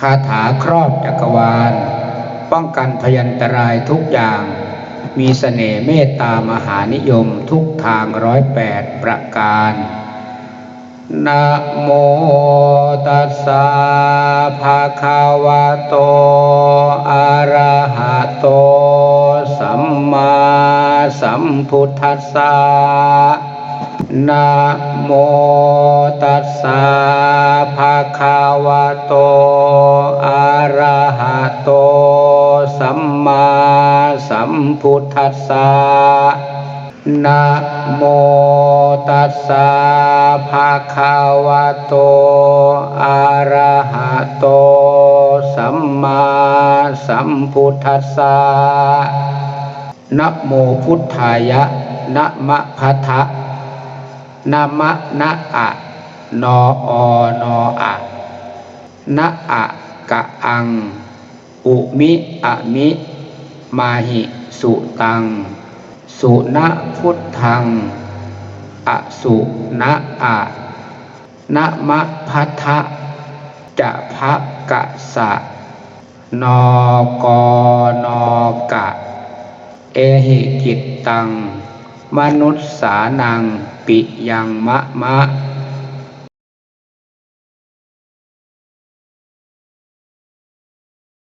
คาถาครอบจักรวาล ป้องกันพยันตรายทุกอย่าง มีเสน่ห์เมตตามหานิยมทุกทางร้อยแปดประการนะโมตัสสะภะคะวะโต อะระหะโต สัมมาสัมพุทธัสสะนะโมตัสสะ คะวะโตอะระหะโต สัมมาสัมพุทธัสสะนะโมตัสสะภะคะวะโตอะระหะโต สัมมาสัมพุทธัสสะนะโมพุทธายะนะมะพัทะนะมะนะอะนออนออะ นะอะกะอัง อุมิอะมิ มาหิสุตัง สุนะพุทธัง อสุนะอะนะมะพัทธะจะภะกะสะนอกอนอกะ เอหิกิตตัง มนุษสานัง ปิยังมะมะ